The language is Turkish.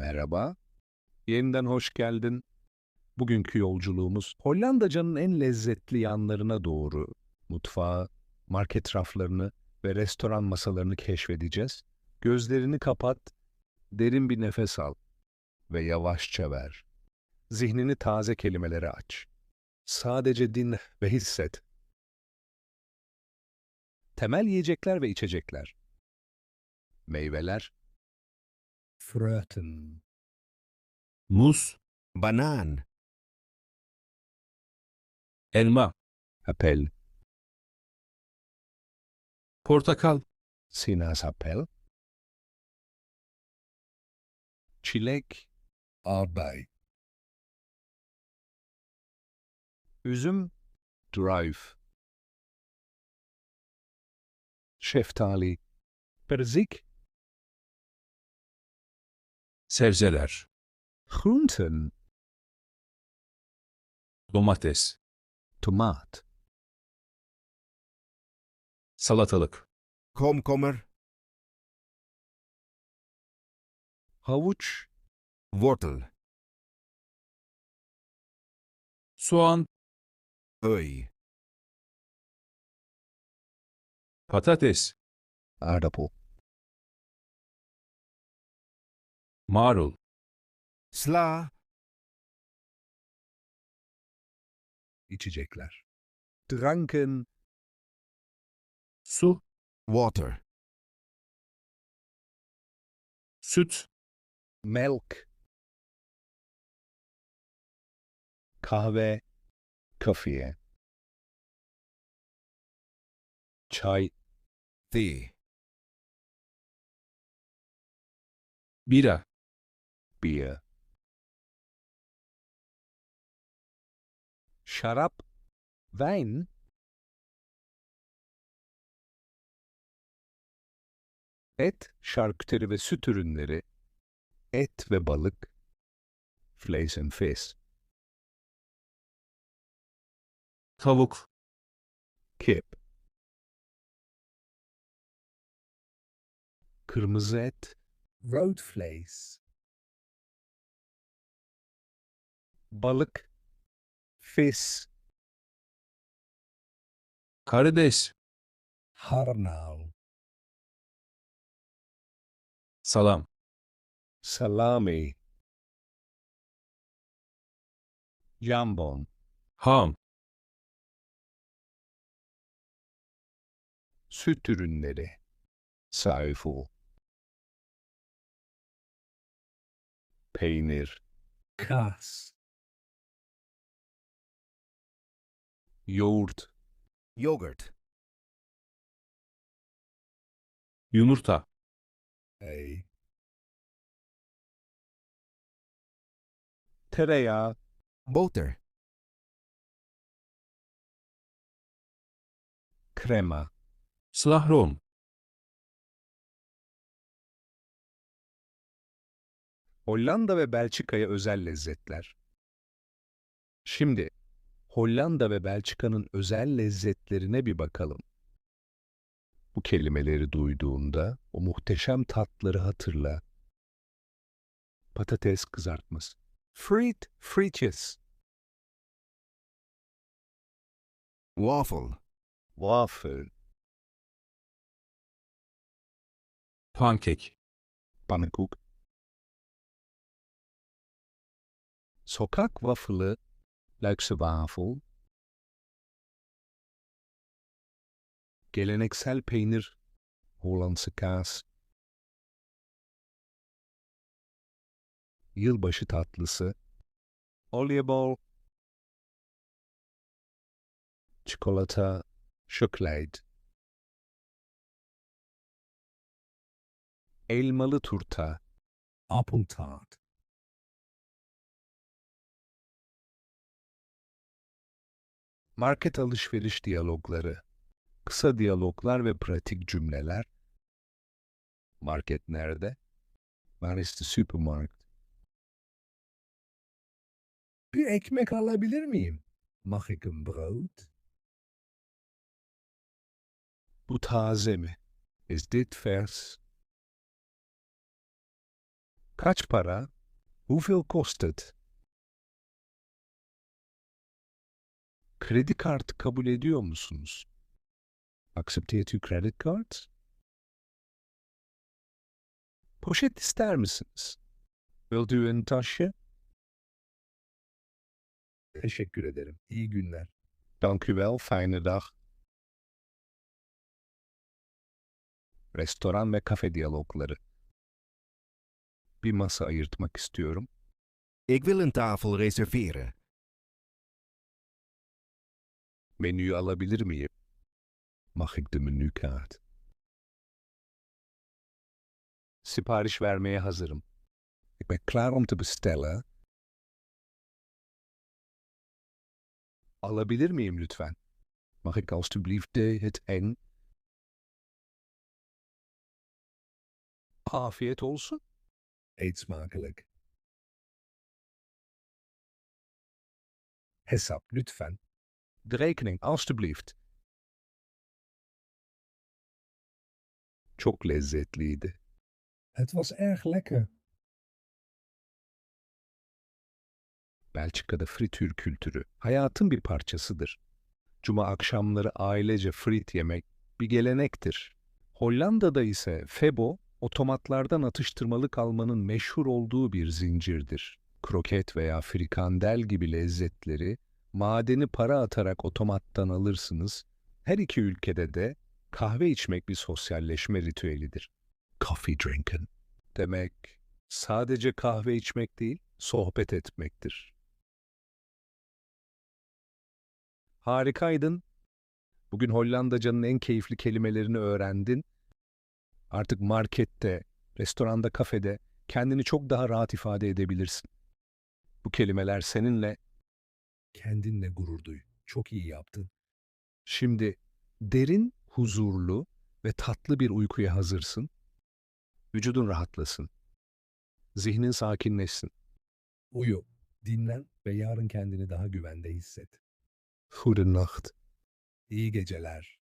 Merhaba. Yeniden hoş geldin. Bugünkü yolculuğumuz Hollandaca'nın en lezzetli yanlarına doğru mutfağı, market raflarını ve restoran masalarını keşfedeceğiz. Gözlerini kapat, derin bir nefes al ve yavaşça ver. Zihnini taze kelimelere aç. Sadece dinle ve hisset. Temel yiyecekler ve içecekler. Meyveler. Fröten. Muz, Banan. elma, Appel. portakal, Sinaasappel. Çilek. Arbay. Üzüm. Drive. Şeftali. Perzik. Sebzeler, Groenten. domates, Tomaat. salatalık, Komkommer. Havuç. Wortel. soğan, Ui. patates, Aardappel. Marul, Sla. İçecekler. Dranken. su, Water. süt, Melk. Kahve. Koffie. Çay. Tea. bira, Bier. Şarap. Wijn. Et, şarküteri ve süt ürünleri. Et ve balık. Vlees en vis. tavuk, Kip. Kırmızı et. Roodvlees. Balık. Vis. karides, Harnal. salam, Salami. Jambon. ham, Süt ürünleri. Zuivel. Peynir. kaas, Yoğurt. Yogurt. yumurta, Ei. Tereyağı. Boter. Krema. slahrom, Hollanda ve Belçika'ya özel lezzetler. Şimdi Hollanda ve Belçika'nın özel lezzetlerine bir bakalım. Bu kelimeleri duyduğunda o muhteşem tatları hatırla. Patates kızartması. Friet, frietjes. Waffle. Waffel, pankek, pannenkoek. Sokak waffelen, Luikse wafel. Geleneksel peynir, Hollandse kaas. Yılbaşı tatlısı, oliebol. Çikolata, chocolade. Elmalı turta, appeltaart, market alışveriş diyalogları, kısa diyaloglar ve pratik cümleler. Market nerede? De supermarkt? Bir ekmek alabilir miyim? Mag ik een brood? Bu taze mi? Is dit vers? Kaç para? Hoeveel kost het? Kredi kartı kabul ediyor musunuz? Accepteert u kreditkart? Poşet ister misiniz? Wilt u een tasje? Teşekkür ederim. İyi günler. Dank u wel, fijne dag. Restoran ve kafe diyalogları. Bir masa ayırtmak istiyorum. Ik wil een tafel reserveren. Menüyü alabilir miyim? Mag ik de menükaart? Sipariş vermeye hazırım. Ik ben klaar om te bestellen. Alabilir miyim lütfen? Mag ik alstublieft de het en? Afiyet olsun. Eet smakelijk. Hesap lütfen. De rekening, alstublieft. Çok lezzetliydi. Het was erg lekker. Belçika'da fritür kültürü hayatın bir parçasıdır. Cuma akşamları ailece frit yemek bir gelenektir. Hollanda'da ise febo, otomatlardan atıştırmalık almanın meşhur olduğu bir zincirdir. Kroket veya frikandel gibi lezzetleri madeni para atarak otomattan alırsınız. Her iki ülkede de kahve içmek bir sosyalleşme ritüelidir. Coffee drinking demek sadece kahve içmek değil, sohbet etmektir. Harikaydın. Bugün Hollandaca'nın en keyifli kelimelerini öğrendin. Artık markette, restoranda, kafede kendini çok daha rahat ifade edebilirsin. Bu kelimeler seninle Kendinle gurur duy. Çok iyi yaptın. şimdi derin, huzurlu ve tatlı bir uykuya hazırsın. Vücudun rahatlasın. Zihnin sakinleşsin. Uyu, dinlen ve yarın kendini daha güvende hisset. Goedenacht. İyi geceler.